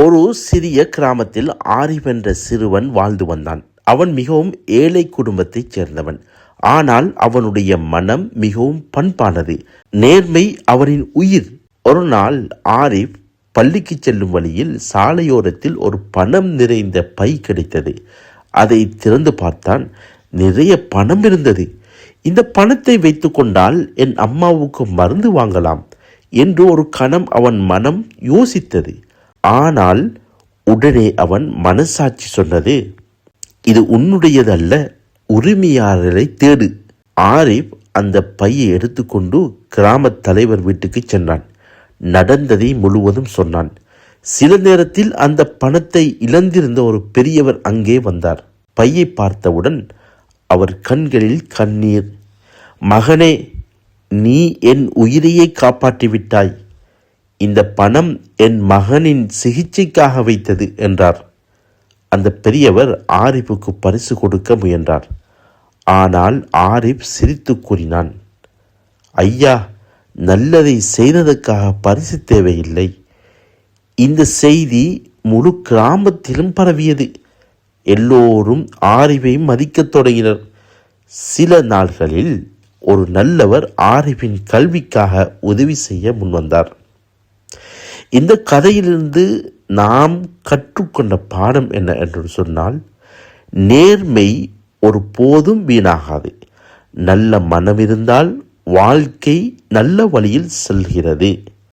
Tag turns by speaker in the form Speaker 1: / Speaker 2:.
Speaker 1: ஒரு சிறிய கிராமத்தில் ஆரிஃப் என்ற சிறுவன் வாழ்ந்து வந்தான். அவன் மிகவும் ஏழை குடும்பத்தைச் சேர்ந்தவன். ஆனால் அவனுடைய மனம் மிகவும் பண்பானது. நேர்மை அவனின் உயிர். ஒரு நாள் ஆரிஃப் பள்ளிக்கு செல்லும் வழியில் சாலையோரத்தில் ஒரு பணம் நிறைந்த பை கிடைத்தது. அதை திறந்து பார்த்தான். நிறைய பணம் இருந்தது. இந்த பணத்தை வைத்துக்கொண்டால் என் அம்மாவுக்கு மருந்து வாங்கலாம் என்று ஒரு கணம் அவன் மனம் யோசித்தது. ஆனால் உடனே அவன் மனசாட்சி சொன்னது இது உன்னுடையதல்ல உரிமையாளரை தேடு. ஆரிஃப் அந்த பையை எடுத்துக்கொண்டு கிராமத் தலைவர் வீட்டுக்கு சென்றான். நடந்ததை முழுவதும் சொன்னான். சில நேரத்தில் அந்த பணத்தை இழந்திருந்த ஒரு பெரியவர் அங்கே வந்தார். பையை பார்த்தவுடன் அவர் கண்களில் கண்ணீர். மகனே நீ என் உயிரையே காப்பாற்றிவிட்டாய். இந்த பணம் என் மகனின் சிகிச்சைக்காக வைத்தது என்றார். அந்த பெரியவர் ஆரிப்புக்கு பரிசு கொடுக்க முயன்றார். ஆனால் ஆரிஃப் சிரித்து கூறினான் ஐயா நல்லதை செய்ததற்காக பரிசு தேவையில்லை. இந்த செய்தி முழு கிராமத்திலும் பரவியது. எல்லோரும் ஆரிவை மதிக்கத் தொடங்கினர். சில நாள்களில் ஒரு நல்லவர் ஆரிவின் கல்விக்காக உதவி செய்ய முன்வந்தார். இந்த கதையிலிருந்து நாம் கற்றுக்கொண்ட பாடம் என்ன என்று சொன்னால் நேர்மை ஒரு போதும் வீணாகாது. நல்ல மனம் இருந்தால் வாழ்க்கை நல்ல வழியில் செல்கிறது.